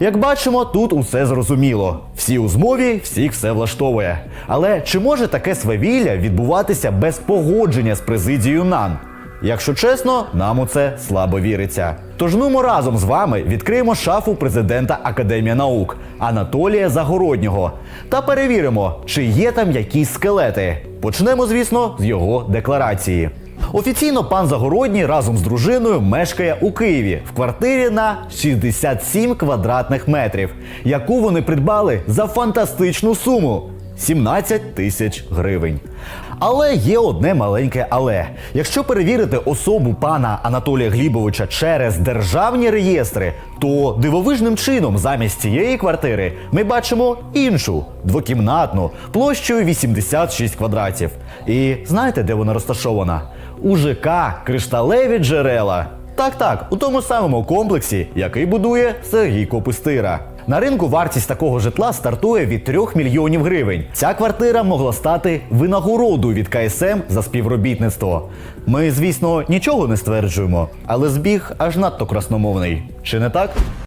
Як бачимо, тут усе зрозуміло. Всі у змові, всіх все влаштовує. Але чи може таке свавілля відбуватися без погодження з президією НАН? Якщо чесно, нам у це слабо віриться. Тож ну ми разом з вами відкриємо шафу президента Академії наук Анатолія Загороднього та перевіримо, чи є там якісь скелети. Почнемо, звісно, з його декларації. Офіційно пан Загородній разом з дружиною мешкає у Києві в квартирі на 67 квадратних метрів, яку вони придбали за фантастичну суму 17 тисяч гривень. Але є одне маленьке але. Якщо перевірити особу пана Анатолія Глібовича через державні реєстри, то дивовижним чином замість цієї квартири ми бачимо іншу двокімнатну площею 86 квадратів. І знаєте, де вона розташована? У ЖК Кришталеві джерела. Так, так, у тому самому комплексі, який будує Сергій Копистира. На ринку вартість такого житла стартує від 3 мільйонів гривень. Ця квартира могла стати винагородою від КСМ за співробітництво. Ми, звісно, нічого не стверджуємо, але збіг аж надто красномовний. Чи не так?